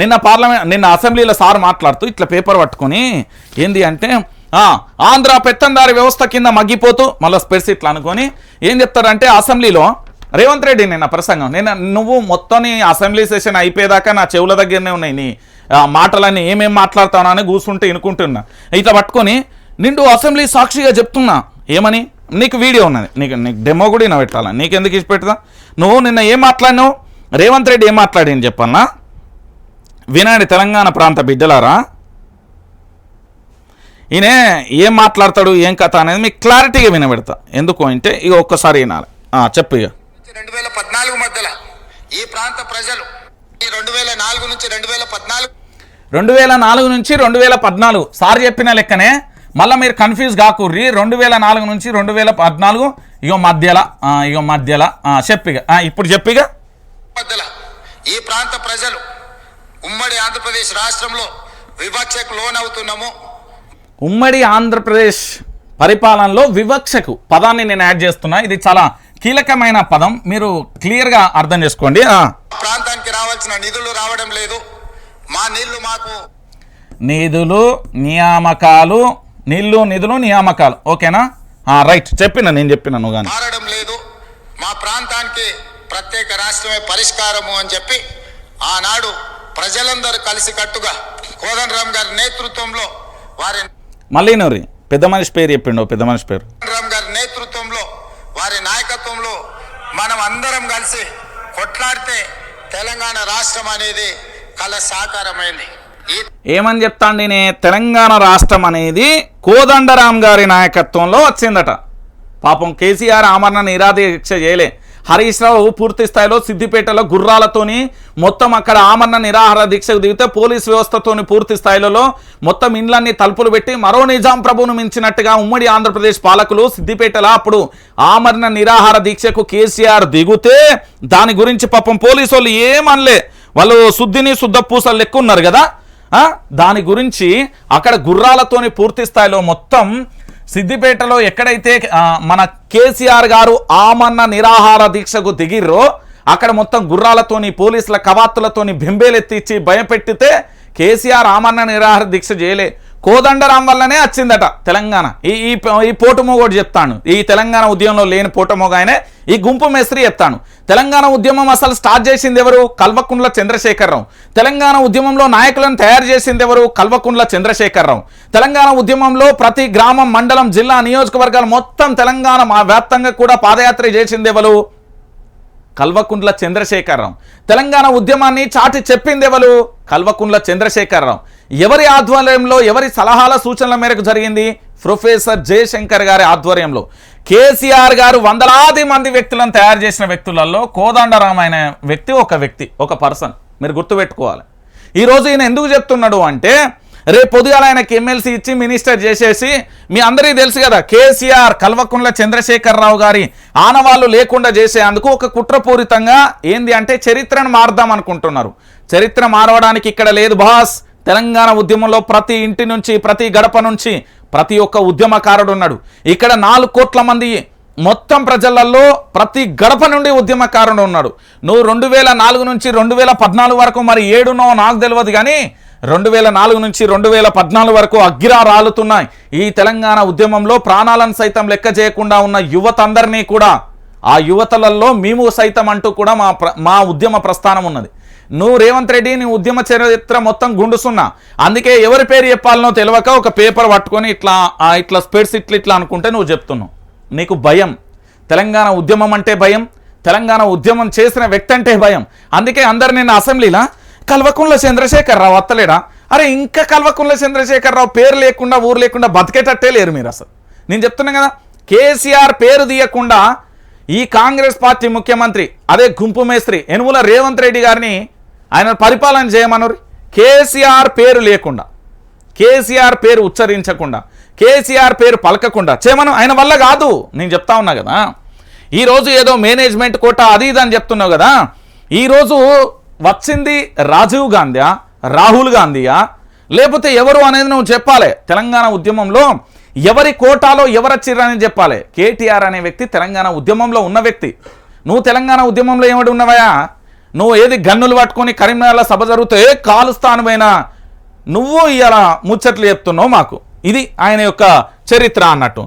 నిన్న పార్లమెంట్ నిన్న అసెంబ్లీలో సార్ మాట్లాడుతూ ఇట్లా పేపర్ పట్టుకొని ఏంది అంటే ఆంధ్ర పెత్తందారి వ్యవస్థ కింద మగ్గిపోతూ మళ్ళీ స్పెర్స్ ఇట్లా అనుకొని ఏం చెప్తారంటే అసెంబ్లీలో రేవంత్ రెడ్డి నిన్న ప్రసంగం నేను నువ్వు మొత్తం నీ అసెంబ్లీ సెషన్ అయిపోయేదాకా నా చెవుల దగ్గరనే ఉన్నాయి నీ మాటలన్నీ ఏమేమి మాట్లాడతావు అని కూర్చుంటే వినుకుంటున్నా ఇట్లా పట్టుకొని నిండు అసెంబ్లీ సాక్షిగా చెప్తున్నా. ఏమని? నీకు వీడియో ఉన్నది. నీకు నీకు డెమో కూడా నేను పెట్టాలా నీకు ఎందుకు ఇచ్చి పెడతా నువ్వు నిన్న ఏం మాట్లాడినావు? రేవంత్ రెడ్డి ఏం మాట్లాడింది చెప్పన్నా? వినండి తెలంగాణ ప్రాంత బిడ్డలారా? ఈయన ఏం మాట్లాడతాడు ఏం కథ అనేది మీకు క్లారిటీగా వినబెడతా. ఎందుకు అంటే ఇక ఒక్కసారి వినాలి. చెప్పు ఇక రెండు వేల పద్నాలుగు మధ్యలో ఈ ప్రాంత ప్రజలు రెండు వేల నాలుగు నుంచి రెండు వేల పద్నాలుగు రెండు వేల నాలుగు నుంచి రెండు వేల పద్నాలుగు. సార్ చెప్పిన లెక్కనే మళ్ళీ మీరు కన్ఫ్యూజ్ కాకుర్రి. రెండు వేల నాలుగు నుంచి రెండు వేల పద్నాలుగు. ఇగో మధ్యలో ఇగో మధ్యలో. ఆ, చెప్పిగా ఇప్పుడు చెప్పిగా మధ్యలో ఈ ప్రాంత ప్రజలు ఉమ్మడి ఆంధ్రప్రదేశ్ రాష్ట్రంలో వివక్షకు లోనవుతున్నాము. ఉమ్మడి ఆంధ్రప్రదేశ్ పరిపాలనలో వివక్షకు పదాన్ని నేను యాడ్ చేస్తున్నా. ఇది చాలా కీలకమైన పదం. మీరు క్లియర్గా అర్థం చేసుకోండి. ప్రాంతానికి రావాల్సిన నిధులు రావడం లేదు. మా నీళ్ళు మాకు నిధులు నియామకాలు నీళ్ళు నిధులు నియామకాలు. ఓకేనా? ఆ, రైట్. చెప్పిన నేను చెప్పిన నువ్వు కానీ మారడం లేదు. మా ప్రాంతానికి ప్రత్యేక రాష్ట్రమే పరిష్కారము అని చెప్పి ఆనాడు ప్రజలందరూ కలిసికట్టుగా కోదండరామ్ గారి నేతృత్వంలో వారి మళ్ళీ నూరి పెద్ద మనిషి పేరు చెప్పిండు పెద్ద మనిషి పేరు. రామ్ గారి నేతృత్వంలో వారి నాయకత్వంలో మనం అందరం కలిసి కొట్లాడితే తెలంగాణ రాష్ట్రం అనేది కళ సాకారమైంది. ఏమని చెప్తాండి నే తెలంగాణ రాష్ట్రం అనేది కోదండరాం గారి నాయకత్వంలో వచ్చిందట. పాపం కేసీఆర్ ఆమరణ నిరాదీక్ష చేయలే. హరీష్ రావు పూర్తి స్థాయిలో సిద్దిపేటలో గుర్రాలతోని మొత్తం అక్కడ ఆమరణ నిరాహార దీక్షకు దిగితే పోలీస్ వ్యవస్థతోని పూర్తి స్థాయిలో మొత్తం ఇండ్లన్నీ తలుపులు పెట్టి మరో నిజాం ప్రభును మించినట్టుగా ఉమ్మడి ఆంధ్రప్రదేశ్ పాలకులు సిద్దిపేటలో అప్పుడు ఆమరణ నిరాహార దీక్షకు కేసీఆర్ దిగుతే దాని గురించి పాపం పోలీసు వాళ్ళు ఏమనలే. వాళ్ళు శుద్ధిని శుద్ధ పూసలు లెక్క ఉన్నారు కదా దాని గురించి అక్కడ గుర్రాలతోని పూర్తి స్థాయిలో మొత్తం సిద్దిపేటలో ఎక్కడైతే మన కేసీఆర్ గారు ఆమన్న నిరాహార దీక్షకు దిగిర్రో అక్కడ మొత్తం గుర్రాలతోని పోలీసుల కవాతులతోని బెంబేలెత్తిచ్చి భయపెట్టితే కేసీఆర్ ఆమన్న నిరాహార దీక్ష చేయలే. కోదండరాం వల్లనే వచ్చిందట తెలంగాణ. ఈ ఈ ఈ పోటుమోగోడు చెప్తాను ఈ తెలంగాణ ఉద్యమంలో లేని పోటమోగ ఆయనే ఈ గుంపు మేస్త్రి చెప్తాను తెలంగాణ ఉద్యమం అసలు స్టార్ట్ చేసింది ఎవరు కల్వకుండ్ల చంద్రశేఖరరావు. తెలంగాణ ఉద్యమంలో నాయకులను తయారు చేసింది ఎవరు కల్వకుండ్ల చంద్రశేఖరరావు. తెలంగాణ ఉద్యమంలో ప్రతి గ్రామం మండలం జిల్లా నియోజకవర్గాలు మొత్తం తెలంగాణ మా వ్యాప్తంగా కూడా పాదయాత్ర చేసింది ఎవరు కల్వకుంట్ల చంద్రశేఖరరావు. తెలంగాణ ఉద్యమాన్ని చాటి చెప్పింది ఎవరు? కల్వకుంట్ల చంద్రశేఖరరావు. ఎవరి ఆధ్వర్యంలో ఎవరి సలహాల సూచనల మేరకు జరిగింది? ప్రొఫెసర్ జయశంకర్ గారి ఆధ్వర్యంలో. కేసీఆర్ గారు వందలాది మంది వ్యక్తులను తయారు చేసిన వ్యక్తులలో కోదండరాం అనే వ్యక్తి ఒక వ్యక్తి ఒక పర్సన్. మీరు గుర్తుపెట్టుకోవాలి. ఈరోజు ఈయన ఎందుకు చెప్తున్నాడు అంటే రేపు పొద్దుగాల ఆయనకి ఎమ్మెల్సీ ఇచ్చి మినిస్టర్ చేసేసి మీ అందరికీ తెలుసు కదా కేసీఆర్ కల్వకుంట్ల చంద్రశేఖరరావు గారి ఆనవాళ్ళు లేకుండా చేసేందుకు ఒక కుట్రపూరితంగా ఏంది అంటే చరిత్రను మారుదాం అనుకుంటున్నారు. చరిత్ర మారవడానికి ఇక్కడ లేదు బాస్. తెలంగాణ ఉద్యమంలో ప్రతి ఇంటి నుంచి ప్రతి గడప నుంచి ప్రతి ఒక్క ఉద్యమకారుడు ఉన్నాడు. ఇక్కడ నాలుగు కోట్ల మంది మొత్తం ప్రజలలో ప్రతి గడప నుండి ఉద్యమకారుడు ఉన్నాడు. నువ్వు రెండు వేల నాలుగు నుంచి రెండు వేల పద్నాలుగు వరకు మరి ఏడునో నాకు తెలియదు కానీ రెండు వేల నాలుగు నుంచి రెండు వేల పద్నాలుగు వరకు అగ్గిరా రాలుతున్నాయి ఈ తెలంగాణ ఉద్యమంలో ప్రాణాలను సైతం లెక్క చేయకుండా ఉన్న యువత అందరినీ కూడా ఆ యువతలలో మేము సైతం అంటూ కూడా మా ప్ర- మా ఉద్యమ ప్రస్థానం ఉన్నది. నువ్వు రేవంత్ రెడ్డి నీ ఉద్యమ చరిత్ర మొత్తం గుండుసున్నా. అందుకే ఎవరి పేరు చెప్పాలనో తెలియక ఒక పేపర్ పట్టుకొని ఇట్లా ఇట్లా స్పెడ్స్ ఇట్లా ఇట్లా అనుకుంటే నువ్వు చెప్తున్నావు. నీకు భయం. తెలంగాణ ఉద్యమం అంటే భయం. తెలంగాణ ఉద్యమం చేసిన వ్యక్తి అంటే భయం. అందుకే అందరు నిన్న అసెంబ్లీలా కల్వకుంట్ల చంద్రశేఖరరావు వత్తలేడా అరే ఇంకా కల్వకుంట్ల చంద్రశేఖరరావు పేరు లేకుండా ఊరు లేకుండా బతికేటట్టే లేరు మీరు అసలు. నేను చెప్తున్నా కదా కేసీఆర్ పేరు తీయకుండా ఈ కాంగ్రెస్ పార్టీ ముఖ్యమంత్రి అదే గుంపు మేస్త్రి యనుమల రేవంత్ రెడ్డి గారిని ఆయన పరిపాలన చేయమన్నారు. కేసీఆర్ పేరు లేకుండా కేసీఆర్ పేరు ఉచ్చరించకుండా కేసీఆర్ పేరు పలకకుండా చేయమను ఆయన వల్ల కాదు. నేను చెప్తా ఉన్నా కదా ఈరోజు ఏదో మేనేజ్మెంట్ కోట అది ఇది అని చెప్తున్నావు కదా ఈరోజు వచ్చింది రాజీవ్ గాంధీయా రాహుల్ గాంధీయా? లేకపోతే ఎవరు అనేది నువ్వు చెప్పాలి. తెలంగాణ ఉద్యమంలో ఎవరి కోటాలో ఎవరు వచ్చిర్రని చెప్పాలి. కేటీఆర్ అనే వ్యక్తి తెలంగాణ ఉద్యమంలో ఉన్న వ్యక్తి. నువ్వు తెలంగాణ ఉద్యమంలో ఏమిటి ఉన్నవయా నువ్వు ఏది గన్నులు పట్టుకొని కరీంనగర్లో సభ జరిగితే కాలుస్తాను పోయినా నువ్వు ఇలా ముచ్చట్లు చెప్తున్నావు మాకు. ఇది ఆయన యొక్క చరిత్ర అన్నట్టు.